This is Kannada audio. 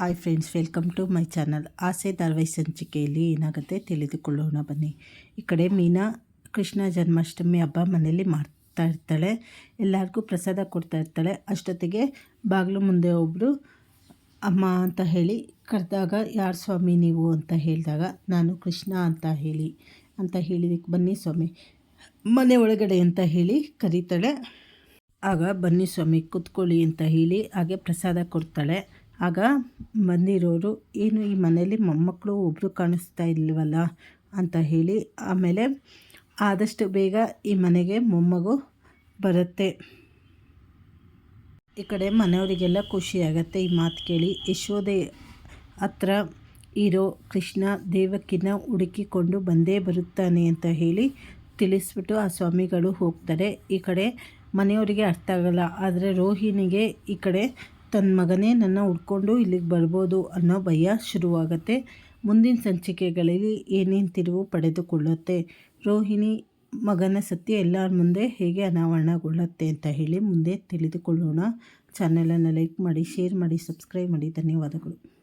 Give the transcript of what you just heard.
Hi friends, welcome to my channel. Aase ಧಾರವಾಹಿ ಸಂಚಿಕೆಯಲ್ಲಿ ಏನಾಗುತ್ತೆ ತಿಳಿದುಕೊಳ್ಳೋಣ ಬನ್ನಿ. ಈ ಕಡೆ ಮೀನಾ ಕೃಷ್ಣ ಜನ್ಮಾಷ್ಟಮಿ ಹಬ್ಬ ಮನೆಯಲ್ಲಿ ಮಾಡ್ತಾ ಇರ್ತಾಳೆ. ಎಲ್ಲರಿಗೂ ಪ್ರಸಾದ ಕೊಡ್ತಾ ಇರ್ತಾಳೆ. ಅಷ್ಟೊತ್ತಿಗೆ ಬಾಗಿಲು ಮುಂದೆ ಒಬ್ಬರು ಅಮ್ಮ ಅಂತ ಹೇಳಿ ಕರೆದಾಗ, ಯಾರು ಸ್ವಾಮಿ ನೀವು? ಅಂತ ಹೇಳಿದಾಗ, ನಾನು ಕೃಷ್ಣ ಅಂತ ಹೇಳಿ, ಅಂತ ಹೇಳಿದಕ್ಕೆ ಬನ್ನಿ ಸ್ವಾಮಿ. ಮನೆ ಒಳಗಡೆ ಅಂತ ಹೇಳಿ ಕರೀತಾಳೆ. ಆಗ ಬನ್ನಿ ಸ್ವಾಮಿ, ಕೂತ್ಕೊಳ್ಳಿ ಅಂತ ಹೇಳಿ ಹಾಗೆ ಪ್ರಸಾದ ಕೊಡ್ತಾಳೆ. ಆಗ ಬಂದಿರೋರು, ಏನು ಈ ಮನೇಲಿ ಮೊಮ್ಮಕ್ಕಳು ಒಬ್ಬರು ಕಾಣಿಸ್ತಾ ಇಲ್ವಲ್ಲ? ಅಂತ ಹೇಳಿ, ಆಮೇಲೆ, ಆದಷ್ಟು ಬೇಗ ಈ ಮನೆಗೆ ಮೊಮ್ಮಗು ಬರುತ್ತೆ. ಈ ಕಡೆ ಮನೆಯವರಿಗೆಲ್ಲ ಖುಷಿಯಾಗತ್ತೆ. ಈ ಮಾತು ಕೇಳಿ ಯಶೋದೆ ಹತ್ರ ಇರೋ ಕೃಷ್ಣ ದೇವಕ್ಕಿನ ಹುಡುಕಿಕೊಂಡು ಬಂದೇ ಬರುತ್ತಾನೆ ಅಂತ ಹೇಳಿ ತಿಳಿಸ್ಬಿಟ್ಟು ಆ ಸ್ವಾಮಿಗಳು ಹೋಗ್ತಾರೆ. ಈ ಕಡೆ ಮನೆಯವರಿಗೆ ಅರ್ಥ ಆಗಲ್ಲ, ಆದರೆ ರೋಹಿಣಿಗೆ ಈ ಕಡೆ ತನ್ನ ಮಗನೇ ನನ್ನ ಹುಡ್ಕೊಂಡು ಇಲ್ಲಿಗೆ ಬರ್ಬೋದು ಅನ್ನೋ ಭಯ ಶುರುವಾಗತ್ತೆ. ಮುಂದಿನ ಸಂಚಿಕೆಗಳಲ್ಲಿ ಏನೇನು ತಿರುವು ಪಡೆದುಕೊಳ್ಳುತ್ತೆ? ರೋಹಿಣಿ ಮಗನ ಸತ್ಯ ಎಲ್ಲರ ಮುಂದೆ ಹೇಗೆ ಅನಾವರಣಗೊಳ್ಳುತ್ತೆ ಅಂತ ಹೇಳಿ ಮುಂದೆ ತಿಳಿದುಕೊಳ್ಳೋಣ. ಚಾನಲನ್ನು ಲೈಕ್ ಮಾಡಿ, ಶೇರ್ ಮಾಡಿ, ಸಬ್ಸ್ಕ್ರೈಬ್ ಮಾಡಿ. ಧನ್ಯವಾದಗಳು.